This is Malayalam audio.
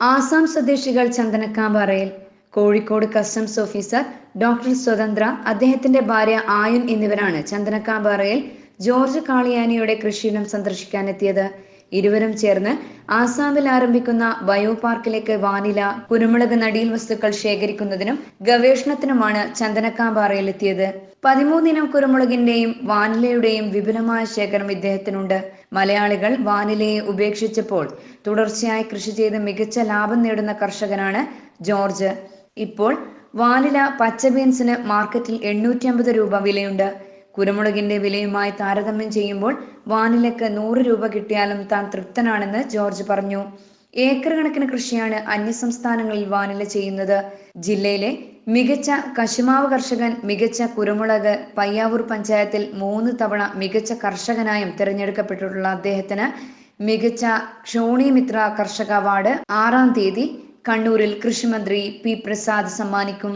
ആസാം സ്വദേശികൾ ചന്ദനക്കാമ്പാറയിൽ. കോഴിക്കോട് കസ്റ്റംസ് ഓഫീസർ ഡോക്ടർ സ്വതന്ത്ര അദ്ദേഹത്തിന്റെ ഭാര്യ ആയുൻ എന്നിവരാണ് ചന്ദനക്കാമ്പാറയിൽ ജോർജ് കാളിയാനിയുടെ കൃഷിയിടം സന്ദർശിക്കാനെത്തിയത്. ഇരുവരും ചേർന്ന് ആസാമിൽ ആരംഭിക്കുന്ന ബയോ പാർക്കിലേക്ക് വാനില കുരുമുളക് നടീൽ വസ്തുക്കൾ ശേഖരിക്കുന്നതിനും ഗവേഷണത്തിനുമാണ് ചന്ദനക്കാമ്പാറയിൽ എത്തിയത് പതിമൂന്നിനം കുരുമുളകിന്റെയും വാനിലയുടെയും വിപുലമായ ശേഖരം ഇദ്ദേഹത്തിനുണ്ട്. മലയാളികൾ വാനിലയെ ഉപേക്ഷിച്ചപ്പോൾ തുടർച്ചയായി കൃഷി ചെയ്ത് മികച്ച ലാഭം നേടുന്ന കർഷകനാണ് ജോർജ്. ഇപ്പോൾ വാനില പച്ച ബീൻസിന് മാർക്കറ്റിൽ എണ്ണൂറ്റി അമ്പത് രൂപ വിലയുണ്ട്. കുരുമുളകിന്റെ വിലയുമായി താരതമ്യം ചെയ്യുമ്പോൾ വാനിലക്ക് നൂറ് രൂപ കിട്ടിയാലും താൻ തൃപ്തനാണെന്ന് ജോർജ് പറഞ്ഞു. ഏക്കർ കണക്കിന് കൃഷിയാണ് അന്യസംസ്ഥാനങ്ങളിൽ വാനില ചെയ്യുന്നത്. ജില്ലയിലെ മികച്ച കശുമാവ് കർഷകൻ മികച്ച കുരുമുളക് പയ്യാവൂർ പഞ്ചായത്തിൽ മൂന്ന് തവണ മികച്ച കർഷകനായും തിരഞ്ഞെടുക്കപ്പെട്ടിട്ടുള്ള അദ്ദേഹത്തിന് മികച്ച ക്ഷോണിമിത്ര കർഷക അവാർഡ് ആറാം തീയതി കണ്ണൂരിൽ കൃഷിമന്ത്രി പി പ്രസാദ് സമ്മാനിക്കും.